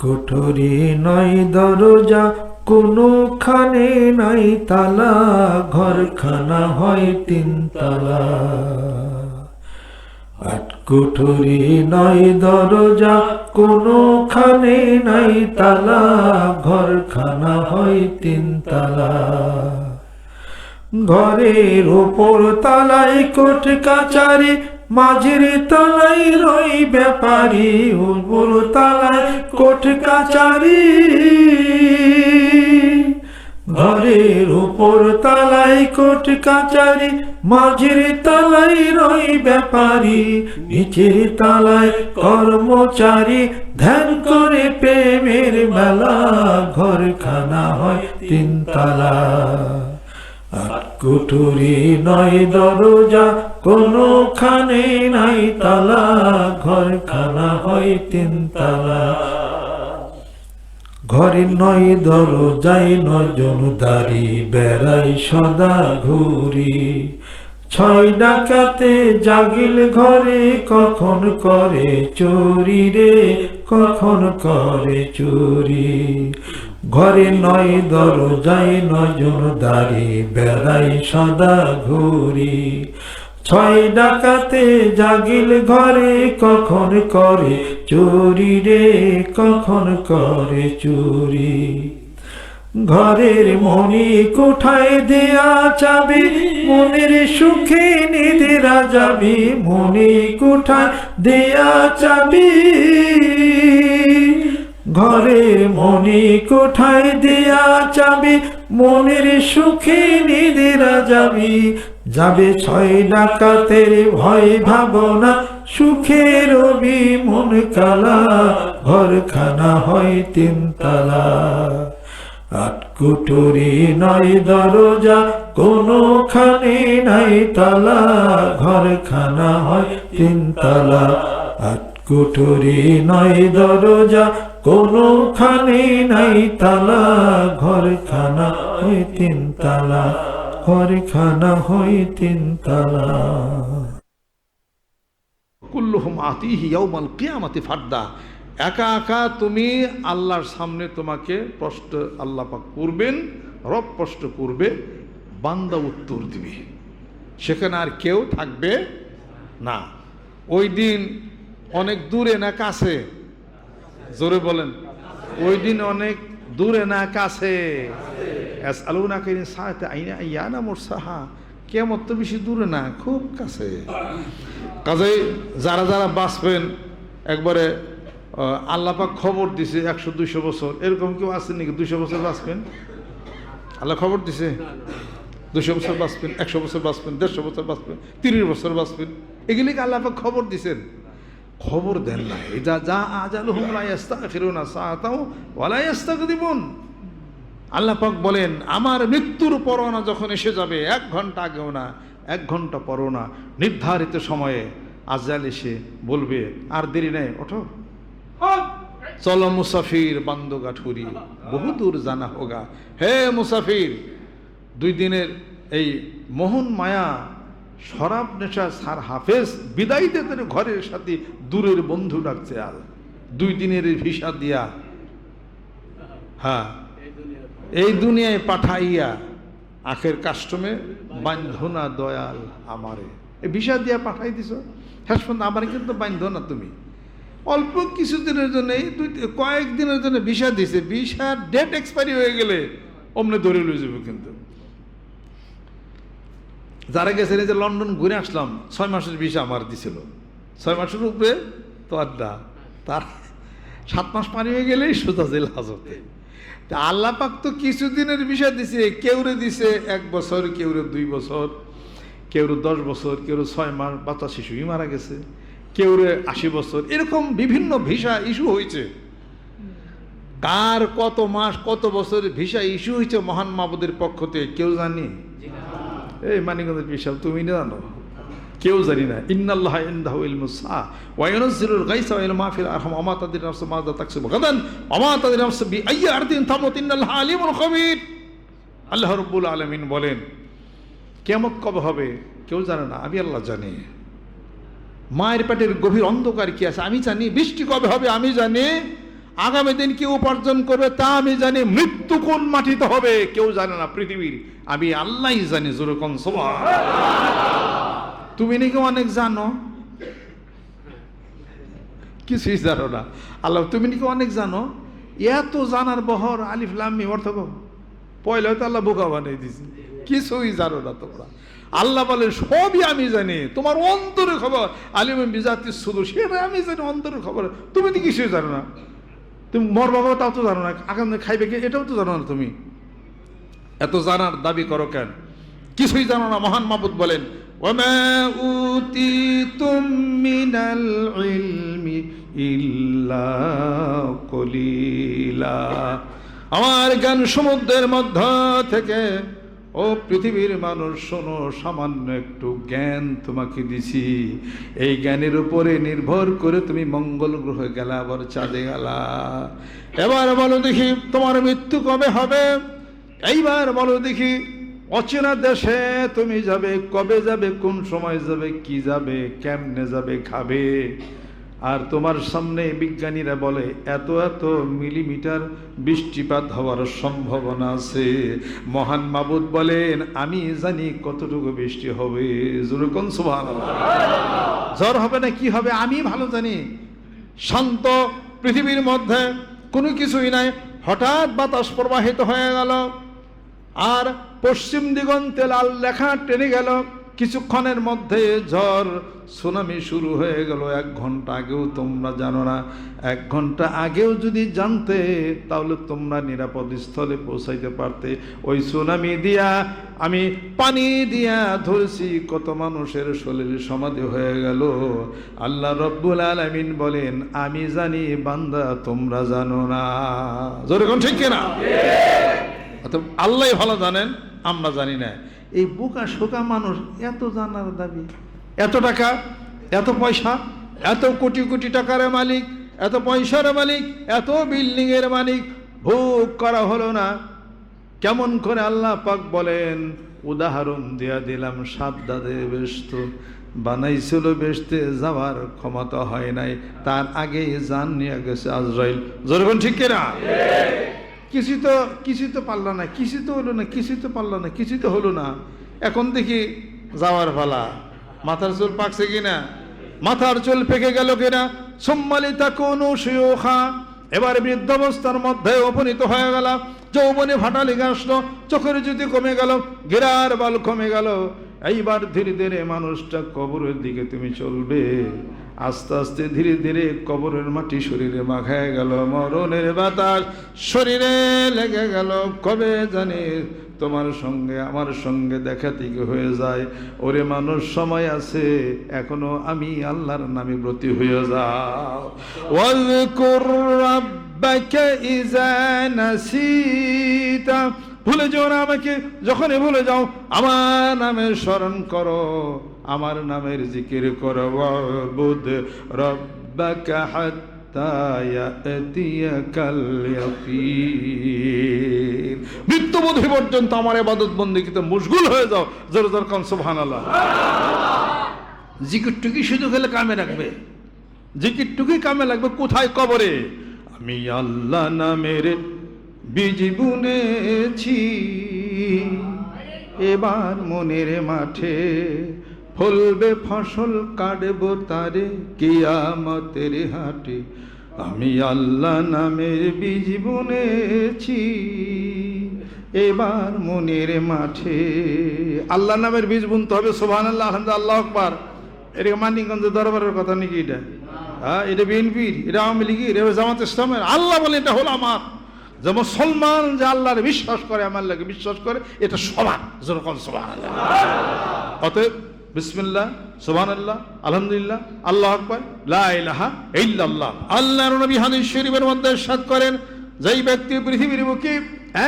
কুঠুরি নাই দরজা, কোনোখানে নাই তালা। ঘরখানা হয় তিন তালা। আট কুঠুরি নাই দরজা, কোনোখানে নাই তালা। ঘরখানা হয় তিন তালা। ঘরের ওপর তালায় কোট কাচারি মাঝের তলায় রই ব্যাপারী উপর তালায় কোট কাচারি। ঘরের উপর তালায় কোট কাচারি, মাঝের তালায় রই ব্যাপারী, নিচের তালায় কর্মচারী। ধ্যান করে প্রেমের মেলা, ঘরখানা হয় তিন তালা আট কুঠুরি নয় দরজা, কোনোখানে নাই তালা, ঘরখানা হয় তিন তালা ঘরে নয় দরজায় নজন দাড়ি বেড়াই সদা ঘুরি। ছয় ডাকাতে জাগিল ঘরে, কখন করে চুরি রে, কখন করে চুরি। ঘরে নয় দরজায় নজন দাড়ি, বেড়াই সদা ঘুরি। ছয় ডাকাতে জাগিল ঘরে, কখন করে চুরি রে, কখন করে চুরি। ঘরের মনি কোঠায় দেয়া যাবে মনের সুখে নিদেরা যাবি মনি কোঠায় দেয়া যাবি ঘরের মনি কোঠায় দেয়া যাবে মনের সুখে নিদেরা যাবি। যাবে ছয় ডাকাতের ভয় ভাবনা, সুখের রবি মন কালা, ঘরখানা হয় তিন তালা। আট কুটুরি নয় দরজা, কোনোখানে নাই তালা, ঘরখানা হয় তিন তালা। আট কুঠুরি নয় দরজা কোনোখানে নাই তালা, ঘরখানা হয় তিন তালা, ঘরখানা হয় তিন তালা। কুল্লুহুম আতিহি ইয়াউমাল কিয়ামাতি ফারদা। একা একা তুমি আল্লাহর সামনে তোমাকে প্রশ্ন আল্লাহ পাক করবেন, রব প্রশ্ন করবে, বান্দা উত্তর দিবে। সেখানে আর কেউ থাকবে না। ওই দিন অনেক দূরে না কাছে জোরে বলেন। ওই দিন অনেক দূরে না কাছে। আইনা মোরসাহা। কেমন তো বেশি দূরে না, খুব কাছে। কাজেই যারা যারা বাঁচবেন, একবারে আল্লাপাক খবর দিছে একশো দুইশো বছর। এরকম কেউ আছে নাকি দুইশো বছর বাঁচবেন? আল্লাহ খবর দিছে? দুশো বছর বাঁচবেন, একশো বছর বাঁচবেন, দেড়শো বছর বাঁচবেন, তিরিশ বছর বাঁচবেন। এগুলিকে আল্লাপাক খবর দিছেন? খবর দেন না। এটা যা আজাল হুমলা ইস্তা ফিরুনা সাহাতাও ওয়ালা ইস্তা দিবন আল্লাহ পাক বলেন, আমার মৃত্যুর পরোনা যখন এসে যাবে, এক ঘণ্টা আগেও না, এক ঘণ্টা পরও না, নির্ধারিত সময়ে আজাল এসে বলবে, আর দেরি নেই, ওঠো। চলো মুসাফির বান্দগা ঠুরি বহু দূর জানা হোগা। হে মুসাফির, দুই দিনের এই মোহন মায়া শরাব নেশা সার হাফেজ বিদায় দিতে ঘরের সাথে দূরের বন্ধু ডাকছে আর দুই দিনের ভিসা দিয়া। হ্যাঁ। এই দুনিয়ায় পাঠাইয়া আখের কাস্টমে বান্ধনা দয়াল আমারে। এই ভিসা দিয়া পাঠাই দিছ? শেষ পর্যন্ত আমার কিন্তু বান্ধনা তুমি। অল্প কিছুদিনের জন্য এই দুই কয়েকদিনের জন্য ভিসা দিছে। ভিসার ডেট এক্সপায়ারি হয়ে গেলে অমনে ধরে লই যাবে কিন্তু। যারা গেছেন যে লন্ডন ঘুরে আসলাম, ছয় মাসের ভিসা আমার দিছিল। ছয় মাসের উপরে তো আড্ডা তার সাত মাস পানি হয়ে গেলেই সোজা জেল হাজতে। তা আল্লাহ পাক তো কিছুদিনের বিষয় দিছে, কেউরে দিছে এক বছর, কেউরে দুই বছর, কেউরে দশ বছর, কেউরে ছয় মাস, বাচ্চা শিশুই মারা গেছে, কেউরে আশি বছর, এরকম বিভিন্ন ভিসা ইস্যু হয়েছে। কার কত মাস, কত বছর ভিসা ইস্যু হয়েছে মহান মাবুদের পক্ষ থেকে, কেউ জানি? এই মানিকগঞ্জের বিশাল, তুমি জানো? কেউ জানি না। ইন্নাল্লাহ ইনদাহু ইলমুস সা ওয়া ইউনজিলুল গায়সা ওয়া ইলমা ফিল আরহাম। ওয়া মা তাদরি আল্লাহ আলামিন বলেন, কিয়ামত কবে হবে? কেউ জানে না, আমি আল্লাহ জানি। মায়ের পেটের গভীর অন্ধকার কি আছে? আমি জানি। বৃষ্টি কবে হবে? আমি জানি। আগামী দিন কি উপার্জন করবে, তা আমি জানি মৃত্যু কোন মাটিতে হবে, কেউ জানে না পৃথিবীর। আমি আল্লাহই জানি যেরকম সবার তুমি নাকি অনেক জানো? কিছুই জানো না। আল্লাহ, তুমি নাকি অনেক জানো? এত জানার বহর, আলিফ লাম্মি অর্থ পয়লা হয়তো আল্লাহ বোকা বানিয়ে দিছি কিছুই জানো না তোমরা। আল্লাহ বলে সবই আমি জানি। তোমার অন্তরের খবর আলিম বিজাতি শুধু সেটা আমি জানি, অন্তরের খবর। তুমি তো কিছুই জানো না? তুমি মর বাবা তাও তো জানো না, আগাম খাইবে কি? এটাও তো জানো না তুমি। এত জানার দাবি করো কেন? কিছুই জানো না, মহান মাবুদ বলেন আমার জ্ঞান সমুদ্রের মধ্য থেকে ও পৃথিবীর মানুষ, শোনো, সামান্য একটু জ্ঞান তোমাকে দিছি। এই জ্ঞানের উপরে নির্ভর করে তুমি মঙ্গল গ্রহে গেলা, আবার চাঁদে গেলা। এবার বলো দেখি, তোমার মৃত্যু কবে হবে? এইবার বলো দেখি, অচেনা দেশে তুমি যাবে, কবে যাবে, কোন সময় যাবে, কি যাবে, কেমনে যাবে, খাবে? আর তোমার সামনে বিজ্ঞানীরা বলে, এত এত মিলিমিটার বৃষ্টিপাত হওয়ার সম্ভাবনা আছে। মহান মাবুদ বলেন, আমি জানি কতটুকু বৃষ্টি হবে। যেরকম সুভান জ্বর হবে না, কি হবে, আমি ভালো জানি। শান্ত পৃথিবীর মধ্যে কোনো কিছুই নাই। হঠাৎ বাতাস প্রবাহিত হয়ে গেল। আর পশ্চিম দিগন্তে লাল লেখা টেনে গেল। কিছুক্ষণের মধ্যে ঝড়, সুনামি শুরু হয়ে গেল। এক ঘণ্টা আগেও তোমরা জানো না। এক ঘণ্টা আগেও যদি জানতে, তাহলে তোমরা নিরাপদ স্থলে পৌঁছাইতে পারতে। ওই সুনামি দিয়া, আমি পানি দিয়া ধরছি, কত মানুষের শরীর সমাধি হয়ে গেল। আল্লাহ রব্বুল আলামিন বলেন, আমি জানি, বান্দা, তোমরা জানো না। যেরকম ঠিক কিনা? আল্লাহ ভালো জানেন। আমরা জানি না। এই বোকা, শোকা মানুষ এত জানার দাবি। এত টাকা, এত পয়সা, এত কোটি কোটি টাকার মালিক, এত পয়সার মালিক, এত বিল্ডিং এর মালিক, ভোগ করা হলো না। কেমন করে আল্লাহ পাক বলেন, উদাহরণ দিয়া দিলাম সাবদাদের ব্যস্ত, বানাইছিল বেসতে যাওয়ার ক্ষমতা হয় নাই, তার আগেই জান নিয়ে গেছে আজরাইল। যেরকম ঠিক কিনা? কিছু তো কিছু তো পারল না কিছু তো হলো না কিছু তো পারল না কিছু তো হলো না। এখন দেখি যাওয়ার পালা। মাথার চুল পাকছে কিনা? মাথার চুল পেকে গেল কিনা? সম্মালিতা কোন শিওখা। এবার বৃদ্ধাবস্থার মধ্যে উপনীত হয়ে গেল। যৌবনে ভাটা লেগে আসলো চোখের যদি কমে গেল গিরার বাল কমে গেল। এইবার ধীরে ধীরে মানুষটা কবরের দিকে তুমি চলবে। আস্তে আস্তে ধীরে ধীরে কবরের মাটি শরীরে মাখায় গেল, মরণের বাতাস শরীরে লেগে গেল। কবে জানি তোমার সঙ্গে, আমার সঙ্গে দেখা থেকে হয়ে যায়। ওরে মানুষ, সময় আছে, এখনও আমি আল্লাহর নামে ব্রতী হয়ে যাও। ওয়াজকুর রাব্বাকা ইযা নাসিতা ভুলে যেও না আমাকে, যখনই ভুলে যাও, আমার নামের স্মরণ করো, আমার নামের জিকির করো বুধ রব্বাকা মৃত্যুবোধি পর্যন্ত আমার ইবাদত বন্দেগীতে মুশগুল হয়ে যাও, জোর জোর কান সুবহানাল্লাহ। জিকিরটুকি শুধু খেলে কামে রাখবে জিকিরটুকি কামে লাগবে কোথায় কবরে? আমি আল্লাহ নামের বীজ বুনেছি এবার মনের মাঠে ফলবে ফসল কাটব তারে কিয়ামতের হাটে। আমি আল্লাহ নামের বীজ বুনেছি এবার মনের মাঠে আল্লাহ নামের বীজ বুনতে হবে সোহান আল্লাহ আল্লাহ আকবার। এটা মানিকগঞ্জ দরবারের কথা নাকি এটা? হ্যাঁ এটা বিএনপির এটা আওয়ামী লীগের এটা জামাত ইসলামের। আল্লাহ বলে এটা হলো আমার। যে মুসলমান যে আল্লাহর বিশ্বাস করে, আমার লাগে বিশ্বাস করে, এটা সমান যেরকম সমান অতএব বিসমিল্লাহ সুবহান আল্লাহ আলহামদুলিল্লাহ, আল্লাহ আকবর, লা ইলাহা ইল্লাল্লাহ। আল্লাহর নবী হাদিস শরীফের মধ্যে সাদ করেন, যেই ব্যক্তি পৃথিবীর বুকে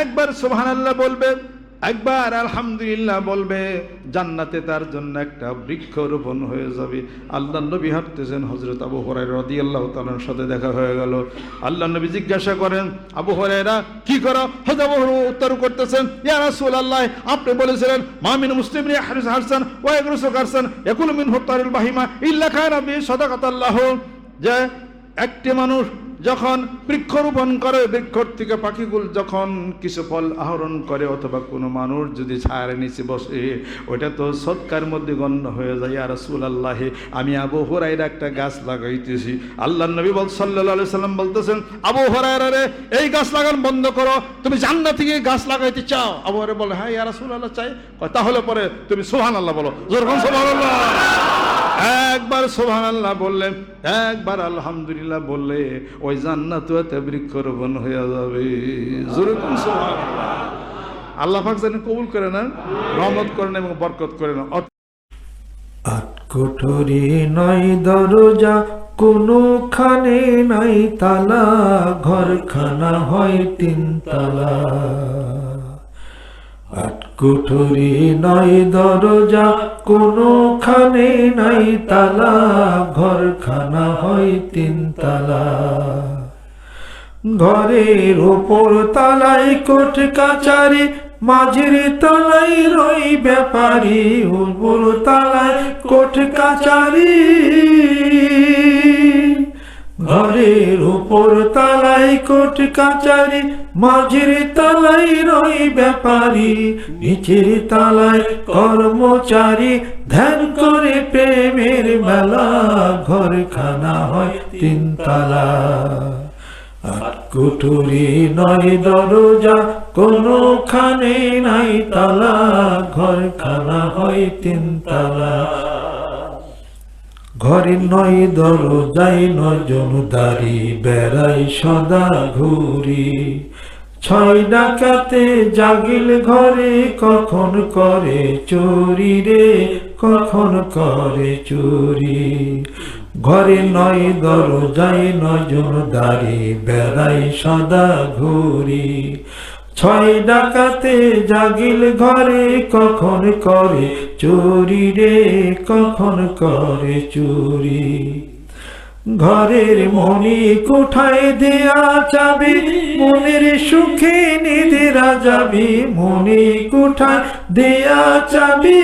একবার সুবহানাল্লাহ বলবে একবার আলহামদুলিল্লাহ বলবে, জান্নাতে তার জন্য একটা বৃক্ষ রোপণ হয়ে যাবে। আল্লাহ নবী হাঁটতেছেন হজরত আবু হরাই রদি আল্লাহ তালার সাথে দেখা হয়ে গেল। আল্লাহ নবী জিজ্ঞাসা করেন, আবু হরাইরা কি করো? হজরত আবু উত্তর করতেছেন, ইয়া রাসূল আল্লাহ আপনি বলেছিলেন মামিন মুসলিম হারিস হারসান ওয়াইগরুসুক হারসান একুল মিন হুত্তারুল বাহিমা, ইল্লা খায়রা বি সাদাকাতাল্লাহ। যে একটি মানুষ যখন বৃক্ষরোপণ করে, বৃক্ষর থেকে পাখিগুলো যখন কিছু ফল আহরণ করে, অথবা কোনো মানুষ যদি ছায়ার নিচে বসে ওইটা তো সৎকার মধ্যে গণ্য হয়ে যায়। আর রসুল আল্লাহে আমি আবু হরাইর একটা গাছ লাগাইতেছি। আল্লাহ নবী বল সাল্লাহ সাল্লাম বলতেছেন, আবু হরাইরা রে, এই গাছ লাগান বন্ধ করো। তুমি জান্নাত থেকে গাছ লাগাইতে চাও? আবু হরে বলে হ্যাঁ ইয়া রাসূল আল্লাহ চাই তাহলে পরে তুমি সোহান আল্লাহ বলো যেরকম সুবহান আল্লাহ একবার সোহান আল্লাহ বললেন, একবার আলহামদুলিল্লাহ বললে ওই জান্নাত এতে বৃক্ষরোপণ হয়ে যাবে। যেরকম সোহান আল্লাহ পাক যেন কবুল করে না রহমত করেন এবং বরকত করেন। আট কোঠরি নাই দরজা, কোনোখানে নাই তালা, ঘরখানা হয় তিন তালা। আট কোঠরি নাই দরজা কোনোখানে নাই তালা, ঘরখানা হয় তিন তালা ঘরের ওপর তালাই কোট কাচারি মাঝের তালাই রই ব্যাপারী উপর তালাই কোট কাচারি ঘরের উপর তালাই কোট কাচারি, মাঝের তালাই রই ব্যাপারী, নিচের তালাই কর্মচারী, ধ্যান করে প্রেমের মেলা, ঘরখানা হয় তিন তালা কুঠুরি নয় দরজা, কোনোখানে নাই তালা, ঘরখানা হয় তিন তালা ঘরে নয় দরজায় নজন দাঁড়ি বেড়াই সদা ঘুরি। ছয় ডাকাতে জাগিল ঘরে, কখন করে চুরি রে, কখন করে চুরি। ঘরে নয় দরজায় নজন দাঁড়ি বেড়াই সদা ঘুরি। ছয় ডাকাতে জাগিল ঘরে, কখন করে চুরি রে, কখন করে চুরি। ঘরের মনি কোঠায় দেয়া যাবে মনের সুখে নিদেরা যাবি মনি কোঠায় দেয়া যাবি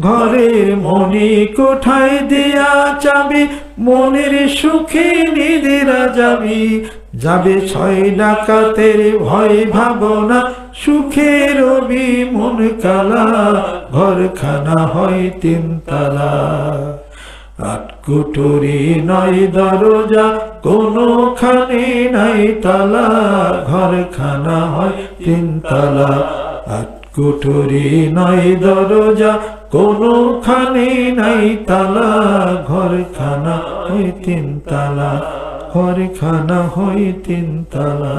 ঘরের মনি কোঠায় দেয়া যাবে মনের সুখে নিদেরা যাবি। যাবে ছয় ডাকাতের ভয় ভাবনা, সুখের রবি মন কালা, ঘরখানা হয় তিন তালা। আট কুটুরি নয় দরজা, কোনোখানে নাই তালা, ঘরখানা হয় তিন তালা। আট কুটুরি নয় দরজা কোনোখানে নাই তালা, ঘরখানা হয় তিন তালা, ঘরখানা হয় তিন তালা।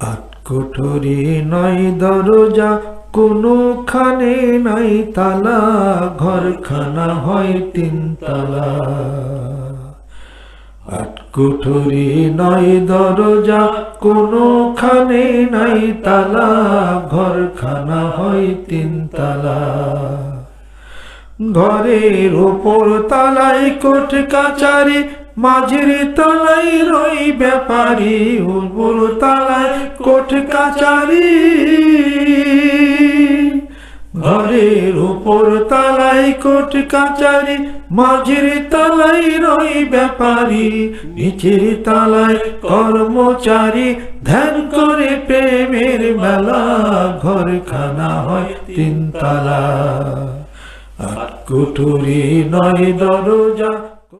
আট কোঠরি নয় দরজা, কোনোখানে নাই তালা, ঘরখানা হয় তিন তালা। আট কোঠরি নয় দরজা, কোনোখানে নাই তালা, ঘরখানা হয় তিন তালা। ঘরের ওপর তালাই কোট কাচারি মাঝের তালাই রই ব্যাপারী উপর তালাই কোট কাচারি উপর তালাই কোট কাচারি, মাঝির তালাই রই ব্যাপারী, নিচের তালাই কর্মচারী, ধ্যান করে প্রেমের মেলা, ঘরখানা হয় তিন তালা আট কুঠুরি নয় দরজা